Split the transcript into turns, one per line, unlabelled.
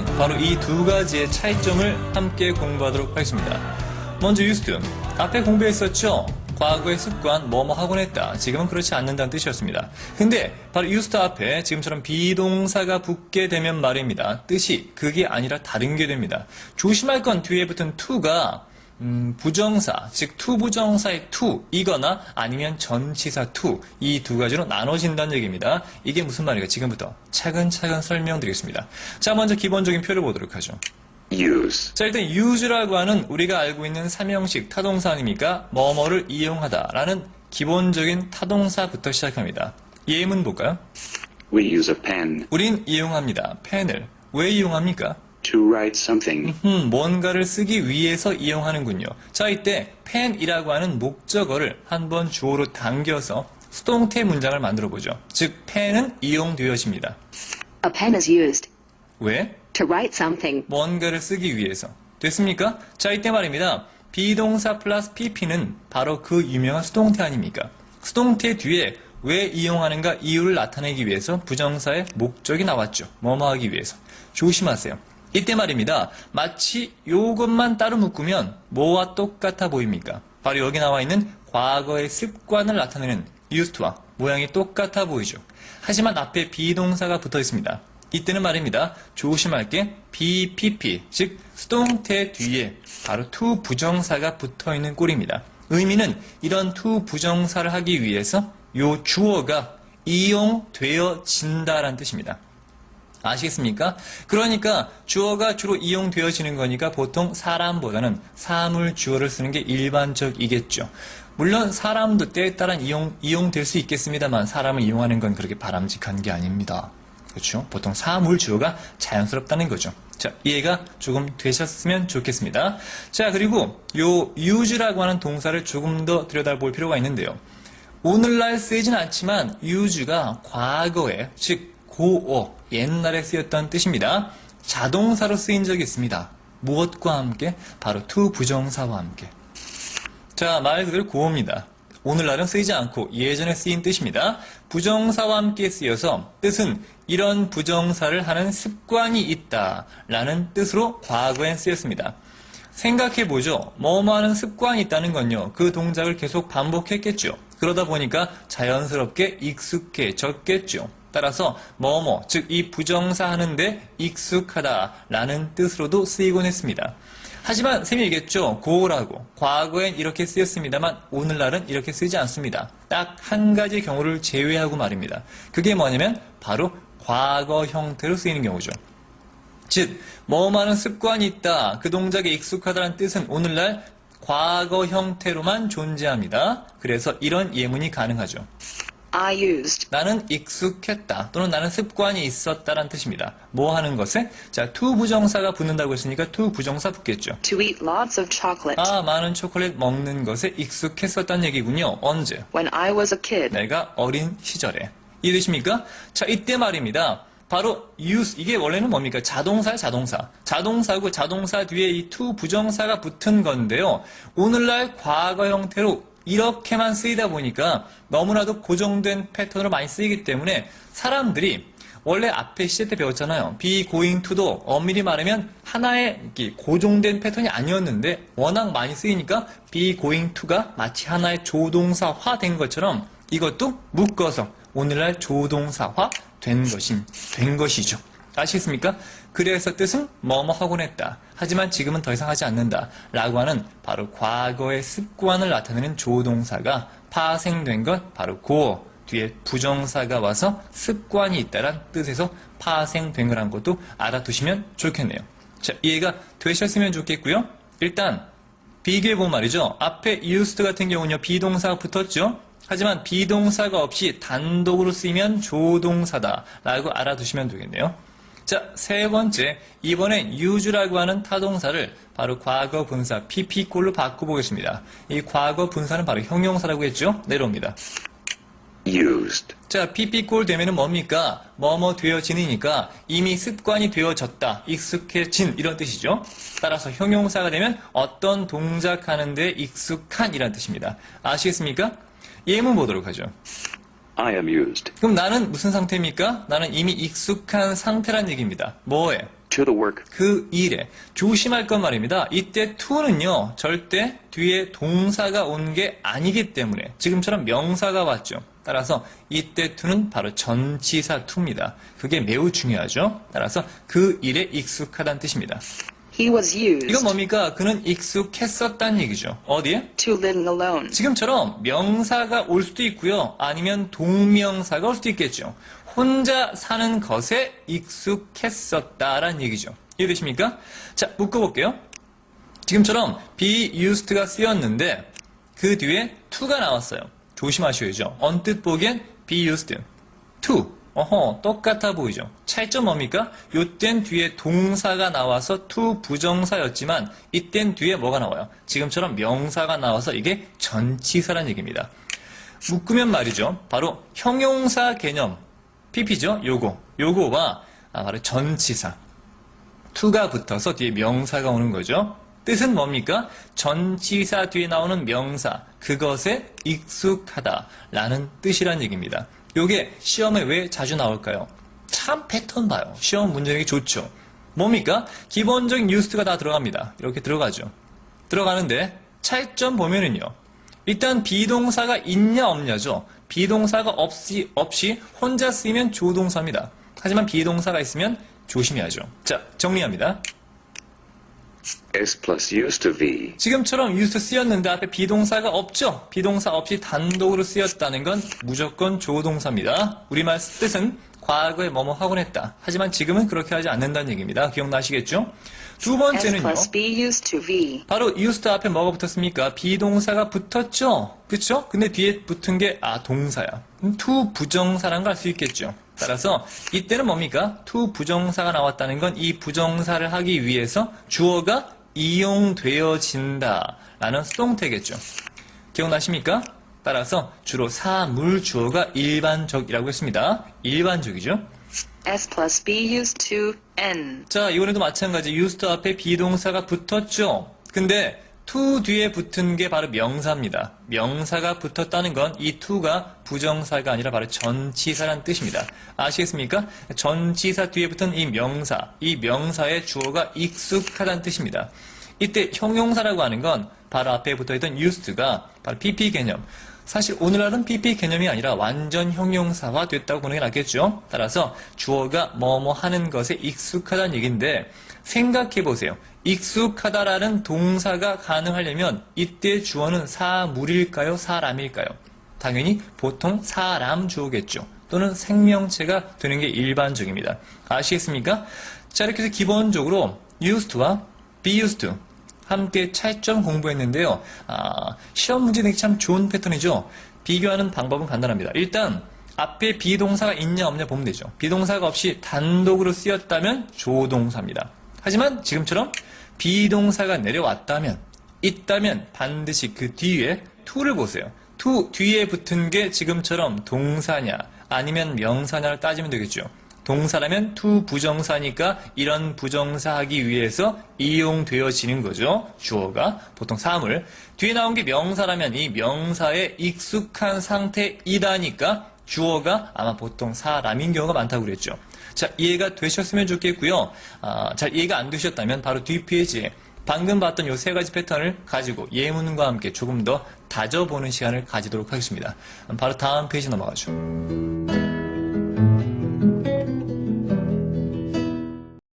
시간에는 바로 이 두 가지의 차이점을 함께 공부하도록 하겠습니다. 먼저 to. 앞에 공부했었죠? 과거의 습관, 뭐뭐 하곤 했다. 지금은 그렇지 않는다는 뜻이었습니다. 근데 바로 to 앞에 지금처럼 비동사가 붙게 되면 말입니다. 뜻이 그게 아니라 다른 게 됩니다. 조심할 건 뒤에 붙은 to가 음, 부정사, 즉 to 부정사의 to 이거나 아니면 전치사 to 이두 가지로 나눠진다는 얘기입니다. 이게 무슨 말인가 지금부터 차근차근 설명드리겠습니다. 자, 먼저 기본적인 표를 보도록 하죠.
use,
자, 일단 use라고 하는 우리가 알고 있는 삼형식 타동사 아닙니까? 뭐뭐를 이용하다라는 기본적인 타동사부터 시작합니다. 예문 볼까요?
we use a pen
우린 이용합니다. 펜을. 왜 이용합니까?
To write something.
음, 뭔가를 쓰기 위해서 이용하는군요. 자, 이때 펜이라고 하는 목적어를 한번 주어로 당겨서 수동태 문장을 만들어 보죠. 즉, 펜은 이용되어집니다.
A pen is used
왜?
to write something.
뭔가를 쓰기 위해서. 됐습니까? 자, 이때 말입니다. 비동사 플러스 pp는 바로 그 유명한 수동태 아닙니까? 수동태 뒤에 왜 이용하는가 이유를 나타내기 위해서 부정사의 목적이 나왔죠. 뭐뭐 하기 위해서. 조심하세요. 이때 말입니다. 마치 요것만 따로 묶으면 뭐와 똑같아 보입니까? 바로 여기 나와 있는 과거의 습관을 나타내는 used와 모양이 똑같아 보이죠. 하지만 앞에 비동사가 붙어 있습니다. 이때는 말입니다. 조심할 게 BPP, 즉 수동태 뒤에 바로 to 부정사가 붙어 있는 꼴입니다. 의미는 이런 to 부정사를 하기 위해서 요 주어가 이용되어진다라는 뜻입니다. 아시겠습니까? 그러니까 주어가 주로 이용되어지는 거니까 보통 사람보다는 사물 주어를 쓰는 게 일반적이겠죠. 물론 사람도 때에 따라 이용, 이용될 수 있겠습니다만 사람을 이용하는 건 그렇게 바람직한 게 아닙니다. 그렇죠? 보통 사물 주어가 자연스럽다는 거죠. 자, 이해가 조금 되셨으면 좋겠습니다. 자, 그리고 요 use라고 하는 동사를 조금 더 들여다볼 필요가 있는데요. 오늘날 쓰이진 않지만 use가 과거에 즉 고어 옛날에 쓰였던 뜻입니다. 자동사로 쓰인 적이 있습니다. 무엇과 함께? 바로 to 부정사와 함께. 자, 말 그대로 고어입니다. 오늘날은 쓰이지 않고 예전에 쓰인 뜻입니다. 부정사와 함께 쓰여서 뜻은 이런 부정사를 하는 습관이 있다 라는 뜻으로 과거엔 쓰였습니다. 생각해보죠. 뭐뭐 하는 습관이 있다는 건요. 그 동작을 계속 반복했겠죠. 그러다 보니까 자연스럽게 익숙해졌겠죠. 따라서 뭐뭐, 즉 이 부정사 하는데 익숙하다라는 뜻으로도 쓰이곤 했습니다. 하지만 쌤이 얘기했죠. 고라고. 과거엔 이렇게 쓰였습니다만 오늘날은 이렇게 쓰지 않습니다. 딱 한 가지 경우를 제외하고 말입니다. 그게 뭐냐면 바로 과거 형태로 쓰이는 경우죠. 즉, 뭐하는 습관이 있다. 그 동작에 익숙하다는 뜻은 오늘날 과거 형태로만 존재합니다. 그래서 이런 예문이 가능하죠.
I used
나는 익숙했다 또는 나는 습관이 있었다라는 뜻입니다. 뭐 하는 것에? 자, to 부정사가 붙는다고 했으니까 to 부정사 붙겠죠.
to eat lots of chocolate
아, 많은 초콜릿 먹는 것에 익숙했었다는 얘기군요. 언제?
when I was a kid.
내가 어린 시절에. 이해되십니까? 자, 이때 말입니다. 바로 use, 이게 원래는 뭡니까? 자동사야, 자동사. 자동사고 자동사 뒤에 이 to 부정사가 붙은 건데요. 오늘날 과거 형태로 이렇게만 쓰이다 보니까 너무나도 고정된 패턴으로 많이 쓰이기 때문에 사람들이 원래 앞에 시제 때 배웠잖아요. be going to도 엄밀히 말하면 하나의 고정된 패턴이 아니었는데 워낙 많이 쓰이니까 be going to가 마치 하나의 조동사화 된 것처럼 이것도 묶어서 오늘날 조동사화 된 것인 된 것이죠. 아시겠습니까? 그래서 뜻은 뭐뭐 하곤 했다. 하지만 지금은 더 이상 하지 않는다. 라고 하는 바로 과거의 습관을 나타내는 조동사가 파생된 것 바로 고 뒤에 부정사가 와서 습관이 있다란 뜻에서 파생된 거란 것도 알아두시면 좋겠네요. 자, 이해가 되셨으면 좋겠고요. 일단 비교해보면 말이죠. 앞에 used 같은 경우는요, 비동사가 붙었죠? 하지만 비동사가 없이 단독으로 쓰이면 조동사다. 라고 알아두시면 되겠네요. 자, 세 번째. 이번엔 use라고 하는 타동사를 바로 과거 분사 pp꼴로 바꿔보겠습니다. 이 과거 분사는 바로 형용사라고 했죠? 내려옵니다.
used,
자, pp꼴 되면은 뭡니까? 뭐뭐 되어지니까 이미 습관이 되어졌다, 익숙해진 이런 뜻이죠. 따라서 형용사가 되면 어떤 동작하는데 익숙한 이란 뜻입니다. 아시겠습니까? 예문 보도록 하죠.
I am used,
그럼 나는 무슨 상태입니까? 나는 이미 익숙한 상태란 얘기입니다. 뭐에?
To the work.
그 일에 조심할 건 말입니다. 이때 to는요 절대 뒤에 동사가 온 게 아니기 때문에 지금처럼 명사가 왔죠. 따라서 이때 to는 바로 전치사 to입니다. 그게 매우 중요하죠. 따라서 그 일에 익숙하다는 뜻입니다.
He was used
이건 뭡니까? 그는 익숙했었다는 얘기죠. 어디에?
to living alone.
지금처럼 명사가 올 수도 있고요. 아니면 동명사가 올 수도 있겠죠. 혼자 사는 것에 익숙했었다라는 얘기죠. 이해되십니까? 자, 묶어볼게요. 지금처럼 be used가 쓰였는데 그 뒤에 to가 나왔어요. 조심하셔야죠. 언뜻 보기엔 be used, to. 어허, 똑같아 보이죠? 차이점 뭡니까? 요땐 뒤에 동사가 나와서 to 부정사였지만 이땐 뒤에 뭐가 나와요? 지금처럼 명사가 나와서 이게 전치사란 얘기입니다. 묶으면 말이죠. 바로 형용사 개념, pp죠? 요거. 요거와 아, 바로 전치사. to가 붙어서 뒤에 명사가 오는 거죠. 뜻은 뭡니까? 전치사 뒤에 나오는 명사, 그것에 익숙하다라는 뜻이란 얘기입니다. 요게 시험에 왜 자주 나올까요? 참 패턴 봐요. 시험 문제 내기 좋죠. 뭡니까? 기본적인 뉴스가 다 들어갑니다. 이렇게 들어가죠. 들어가는데 차이점 보면은요. 일단 비동사가 있냐 없냐죠. 비동사가 없이 없이 혼자 쓰이면 조동사입니다. 하지만 비동사가 있으면 조심해야죠. 자, 정리합니다.
S plus used to V.
지금처럼 used 쓰였는데 앞에 비동사가 없죠? 비동사 없이 단독으로 쓰였다는 건 무조건 조동사입니다. 우리말 뜻은 과거에 뭐뭐 하곤 했다. 하지만 지금은 그렇게 하지 않는다는 얘기입니다. 기억나시겠죠? 두
S
번째는요.
plus be used to V.
바로 used 앞에 뭐가 붙었습니까? 비동사가 붙었죠? 그쵸? 근데 뒤에 붙은 게, 아, 동사야. 음, to 부정사란 걸 알 수 있겠죠? 따라서, 이때는 뭡니까? to 부정사가 나왔다는 건 이 부정사를 하기 위해서 주어가 이용되어진다. 라는 수동태겠죠. 기억나십니까? 따라서 주로 사물 주어가 일반적이라고 했습니다. 일반적이죠?
S plus be used to N.
자, 이번에도 마찬가지 used 앞에 비동사가 붙었죠. 근데 to 뒤에 붙은 게 바로 명사입니다. 명사가 붙었다는 건 이 to가 부정사가 아니라 바로 전치사란 뜻입니다. 아시겠습니까? 전치사 뒤에 붙은 이 명사, 이 명사의 주어가 익숙하다는 뜻입니다. 이때 형용사라고 하는 건 바로 앞에 붙어있던 used가 바로 PP 개념. 사실 오늘날은 PP 개념이 아니라 완전 형용사화 됐다고 보는 게 낫겠죠. 따라서 주어가 뭐뭐 하는 것에 익숙하다는 얘기인데 생각해 보세요. 익숙하다라는 동사가 가능하려면 이때 주어는 사물일까요? 사람일까요? 당연히 보통 사람 주어겠죠. 또는 생명체가 되는 게 일반적입니다. 아시겠습니까? 자, 이렇게 해서 기본적으로 used와 be used 함께 차이점 공부했는데요. 아, 시험 문제 내기 참 좋은 패턴이죠. 비교하는 방법은 간단합니다. 일단 앞에 비동사가 있냐 없냐 보면 되죠. 비동사가 없이 단독으로 쓰였다면 조동사입니다. 하지만 지금처럼 비동사가 내려왔다면 있다면 반드시 그 뒤에 to를 보세요. to 뒤에 붙은 게 지금처럼 동사냐 아니면 명사냐를 따지면 되겠죠. 동사라면 to 부정사니까 이런 부정사 하기 위해서 이용되어지는 거죠. 주어가 보통 사물. 뒤에 나온 게 명사라면 이 명사에 익숙한 상태이다니까 주어가 아마 보통 사람인 경우가 많다고 그랬죠. 자, 이해가 되셨으면 좋겠고요. 아, 잘 이해가 안 되셨다면 바로 뒷페이지에 방금 봤던 요 세 가지 패턴을 가지고 예문과 함께 조금 더 다져보는 시간을 가지도록 하겠습니다. 바로 다음 페이지 넘어가죠.